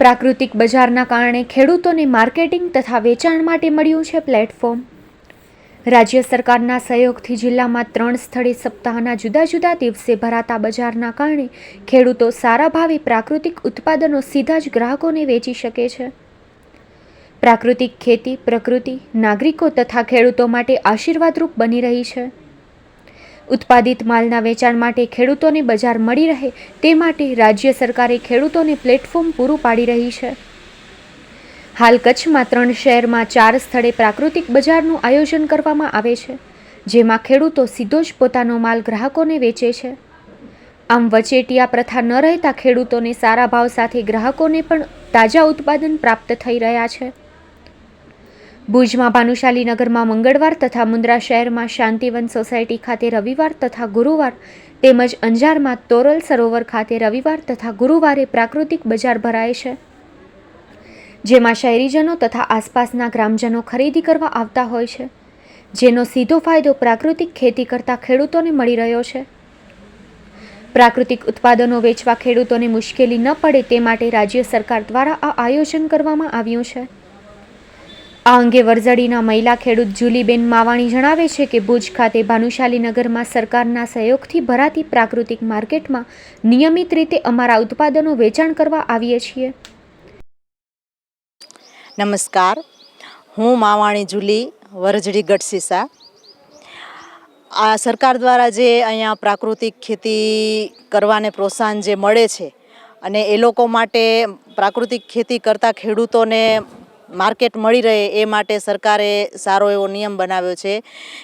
પ્રાકૃતિક બજારના કારણે ખેડૂતોને માર્કેટિંગ તથા વેચાણ માટે મળ્યું છે પ્લેટફોર્મ. રાજ્ય સરકારના સહયોગથી જિલ્લામાં ત્રણ સ્થળે સપ્તાહના જુદા જુદા દિવસે ભરાતા બજારના કારણે ખેડૂતો સારા ભાવે પ્રાકૃતિક ઉત્પાદનો સીધા જ ગ્રાહકોને વેચી શકે છે. પ્રાકૃતિક ખેતી પ્રકૃતિ, નાગરિકો તથા ખેડૂતો માટે આશીર્વાદરૂપ બની રહી છે. ઉત્પાદિત માલના વેચાણ માટે ખેડૂતોને બજાર મળી રહે તે માટે રાજ્ય સરકારે ખેડૂતોને પ્લેટફોર્મ પૂરું પાડી રહી છે. હાલ કચ્છમાં ત્રણ શહેરમાં ચાર સ્થળે પ્રાકૃતિક બજારનું આયોજન કરવામાં આવે છે, જેમાં ખેડૂતો સીધો જ પોતાનો માલ ગ્રાહકોને વેચે છે. આમ વચેટિયા પ્રથા ન રહેતા ખેડૂતોને સારા ભાવ સાથે ગ્રાહકોને પણ તાજા ઉત્પાદન પ્રાપ્ત થઈ રહ્યા છે. ભુજમાં ભાનુશાલી નગરમાં મંગળવાર તથા મુન્દ્રા શહેરમાં શાંતિવન સોસાયટી ખાતે રવિવાર તથા ગુરુવાર તેમજ અંજારમાં તોરલ સરોવર ખાતે રવિવાર તથા ગુરુવારે પ્રાકૃતિક બજાર ભરાય છે. જેમાં શહેરીજનો તથા આસપાસના ગ્રામજનો ખરીદી કરવા આવતા હોય છે, જેનો સીધો ફાયદો પ્રાકૃતિક ખેતી કરતા ખેડૂતોને મળી રહ્યો છે. પ્રાકૃતિક ઉત્પાદનો વેચવા ખેડૂતોને મુશ્કેલી ન પડે તે માટે રાજ્ય સરકાર દ્વારા આ આયોજન કરવામાં આવ્યું છે. આ અંગે વરઝડીના મહિલા ખેડૂત જુલીબેન માવાણી જણાવે છે કે ભુજ ખાતે ભાનુશાલી નગરમાં સરકારના સહયોગથી ભરાતી પ્રાકૃતિક માર્કેટમાં નિયમિત રીતે અમારા ઉત્પાદનો વેચાણ કરવા આવીએ છીએ. નમસ્કાર. હું માવાણી જુલી, વરજડી ગઢસીસા આ સરકાર દ્વારા જે અહીંયા પ્રાકૃતિક ખેતી કરવાને પ્રોત્સાહન જે મળે છે અને એ લોકો માટે પ્રાકૃતિક ખેતી કરતા ખેડૂતોને માર્કેટ મળી રહે એ માટે સરકારે સારો એવો નિયમ બનાવ્યો છે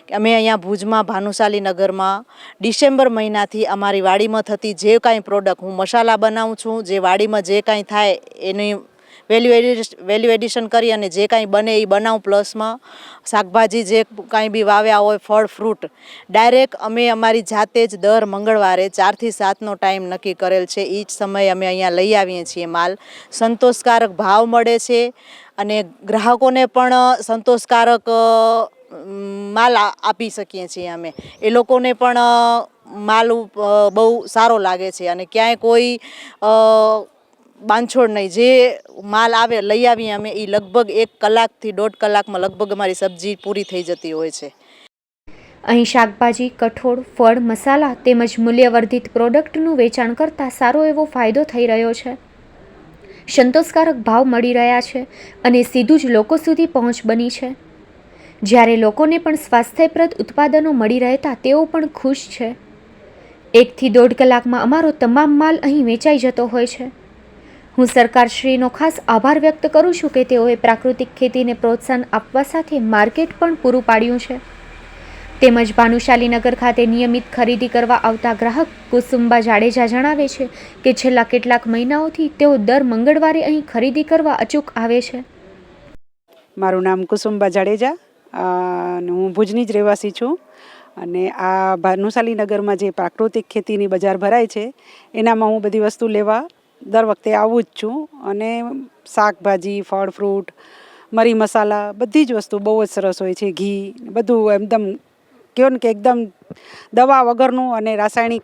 કે અમે અહીંયા ભુજમાં, ભાનુશાલી નગરમાં ડિસેમ્બર મહિનાથી અમારી વાડીમાં થતી જે કાંઈ પ્રોડક્ટ હું મસાલા બનાવું છું, જે વાડીમાં જે કાંઈ થાય એની વેલ્યુ એડિશ વેલ્યુ એડિશન કરી અને જે કાંઈ બને એ બનાવું. પ્લસમાં શાકભાજી જે કાંઈ બી વાવ્યા હોય, ફળ, ફ્રૂટ, ડાયરેક્ટ અમે અમારી જાતે જ દર મંગળવારે ચારથી સાતનો ટાઈમ નક્કી કરેલ છે. એ જ સમયે અમે અહીંયા લઈ આવીએ છીએ માલ. સંતોષકારક ભાવ મળે છે અને ગ્રાહકોને પણ સંતોષકારક માલ આપી શકીએ છીએ અમે. એ લોકોને પણ માલ બહુ સારો લાગે છે અને ક્યાંય કોઈ બાંધછોડ નહીં. જે માલ આવે લઈ આવીએ અમે એ લગભગ એક કલાકથી દોઢ કલાકમાં લગભગ અમારી સબ્જી પૂરી થઈ જતી હોય છે. અહીં શાકભાજી, કઠોળ, ફળ, મસાલા તેમજ મૂલ્યવર્ધિત પ્રોડક્ટનું વેચાણ કરતાં સારો એવો ફાયદો થઈ રહ્યો છે. સંતોષકારક ભાવ મળી રહ્યા છે અને સીધું જ લોકો સુધી પહોંચ બની છે. જ્યારે લોકોને પણ સ્વાસ્થ્યપ્રદ ઉત્પાદનો મળી રહેતા તેઓ પણ ખુશ છે. એકથી દોઢ કલાકમાં અમારો તમામ માલ અહીં વેચાઈ જતો હોય છે. હું સરકારશ્રીનો ખાસ આભાર વ્યક્ત કરું છું કે તેઓએ પ્રાકૃતિક ખેતીને પ્રોત્સાહન આપવા સાથે માર્કેટ પણ પૂરું પાડ્યું છે. તેમજ ભાનુશાલીનગર ખાતે નિયમિત ખરીદી કરવા આવતા ગ્રાહક કુસુંબા જાડેજા જણાવે છે કે છેલ્લા કેટલાક મહિનાઓથી તેઓ દર મંગળવારે અહીં ખરીદી કરવા અચૂક આવે છે. મારું નામ કુસુમ્બા જાડેજા હું ભુજની જ રહેવાસી છું. અને આ ભાનુશાલી નગરમાં જે પ્રાકૃતિક ખેતીની બજાર ભરાય છે, એનામાં હું બધી વસ્તુ લેવા દર વખતે આવું જ છું. અને શાકભાજી, ફળ ફ્રૂટ, મરી મસાલા, બધી જ વસ્તુ બહુ જ સરસ હોય છે. ઘી, બધું એકદમ કહો ને કે એકદમ દવા વગરનું અને રાસાયણિક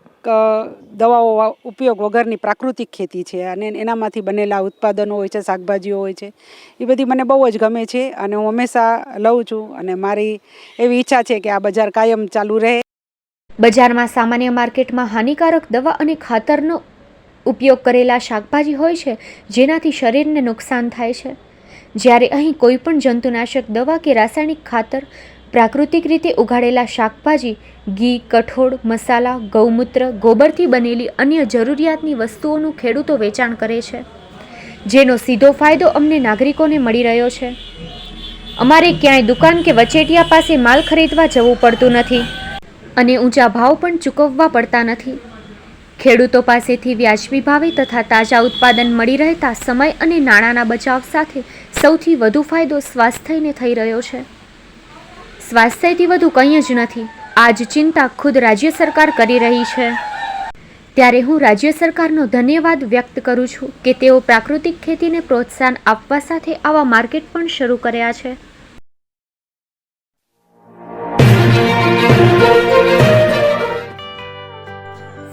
દવાઓ ઉપયોગ વગરની પ્રાકૃતિક ખેતી છે. અને એનામાંથી બનેલા ઉત્પાદનો હોય છે, શાકભાજીઓ હોય છે, એ બધી મને બહુ જ ગમે છે અને હું હંમેશા લઉં છું. અને મારી એવી ઈચ્છા છે કે આ બજાર કાયમ ચાલુ રહે. બજારમાં સામાન્ય માર્કેટમાં હાનિકારક દવા અને ખાતરનો ઉપયોગ કરેલા શાકભાજી હોય છે, જેનાથી શરીરને નુકસાન થાય છે. જ્યારે અહીં કોઈપણ જંતુનાશક દવા કે રાસાયણિક ખાતર, પ્રાકૃતિક રીતે ઉગાડેલા શાકભાજી, ઘી, કઠોળ, મસાલા, ગૌમૂત્ર, ગોબરથી બનેલી અન્ય જરૂરિયાતની વસ્તુઓનું ખેડૂતો વેચાણ કરે છે. જેનો સીધો ફાયદો અમને નાગરિકોને મળી રહ્યો છે. અમારે ક્યાંય દુકાન કે વચેટિયા પાસે માલ ખરીદવા જવું પડતું નથી અને ઊંચા ભાવ પણ ચૂકવવા પડતા નથી. ખેડૂતો પાસેથી વ્યાજબી ભાવે તથા તાજા ઉત્પાદન મળી રહેતા સમય અને નાણાંના બચાવ સાથે સૌથી વધુ ફાયદો સ્વાસ્થ્યને થઈ રહ્યો છે. સ્વાસ્થ્યથી વધુ કંઈ જ નથી. આ જ ચિંતા ખુદ રાજ્ય સરકાર કરી રહી છે. ત્યારે હું રાજ્ય સરકારનો ધન્યવાદ વ્યક્ત કરું છું કે તેઓ પ્રાકૃતિક ખેતીને પ્રોત્સાહન આપવા સાથે આવા માર્કેટ પણ શરૂ કર્યા છે.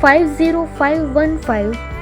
50515